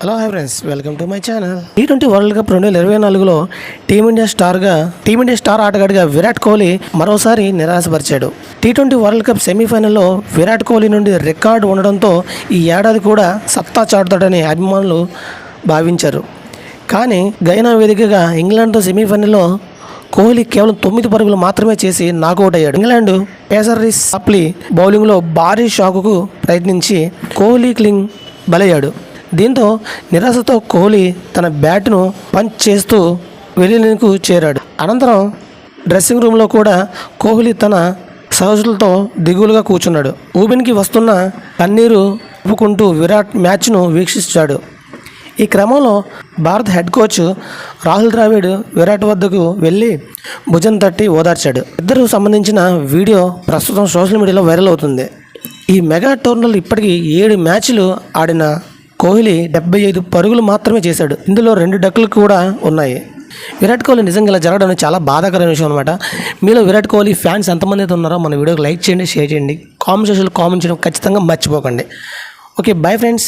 Hello hi friends welcome to my channel T twenty world cup రెండు వేల ఇరవై నాలుగులో టీమిండియా స్టార్గా టీమిండియా స్టార్ ఆటగాడిగా విరాట్ కోహ్లీ మరోసారి నిరాశపరిచాడు. టీ ట్వంటీ వరల్డ్ కప్ సెమీఫైనల్లో విరాట్ కోహ్లీ నుండి రికార్డు ఉండడంతో ఈ ఏడాది కూడా సత్తా చాటుతాడని అభిమానులు భావించారు. కానీ గైనా వేదికగా ఇంగ్లాండ్తో సెమీఫైనల్లో కోహ్లీ కేవలం తొమ్మిది పరుగులు మాత్రమే చేసి నాకౌట్ అయ్యాడు ఇంగ్లాండ్ పేసర్ రిస్ సాప్లీ బౌలింగ్లో భారీ షాకుకు ప్రయత్నించి కోహ్లీ క్లింగ్ బలయ్యాడు. దీంతో నిరాశతో కోహ్లీ తన బ్యాట్ను పంచ్ చేస్తూ వెలిలకు చేరాడు. అనంతరం డ్రెస్సింగ్ రూమ్లో కూడా కోహ్లీ తన సహజులతో దిగులుగా కూర్చున్నాడు. ఊబిన్కి వస్తున్న కన్నీరు ఒప్పుకుంటూ విరాట్ మ్యాచ్ను వీక్షించాడు. ఈ క్రమంలో భారత హెడ్ కోచ్ రాహుల్ ద్రావిడ్ విరాట్ వద్దకు వెళ్ళి భుజం తట్టి ఓదార్చాడు. ఇద్దరు సంబంధించిన వీడియో ప్రస్తుతం సోషల్ మీడియాలో వైరల్ అవుతుంది. ఈ మెగా టోర్నల్ ఇప్పటికీ ఏడు మ్యాచ్లు ఆడిన కోహ్లీ డెబ్బై ఐదు పరుగులు మాత్రమే చేశాడు. ఇందులో రెండు డక్కులు కూడా ఉన్నాయి. విరాట్ కోహ్లీ నిజంగా ఇలా జరగడం చాలా బాధాకరమైన విషయం అనమాట మీలో విరాట్ కోహ్లీ ఫ్యాన్స్ ఎంతమంది అయితే ఉన్నారో మన వీడియోకి లైక్ చేయండి షేర్ చేయండి. కామెంట్ సెక్షన్లో కామెంట్ చేయడం ఖచ్చితంగా మర్చిపోకండి. Okay bye friends.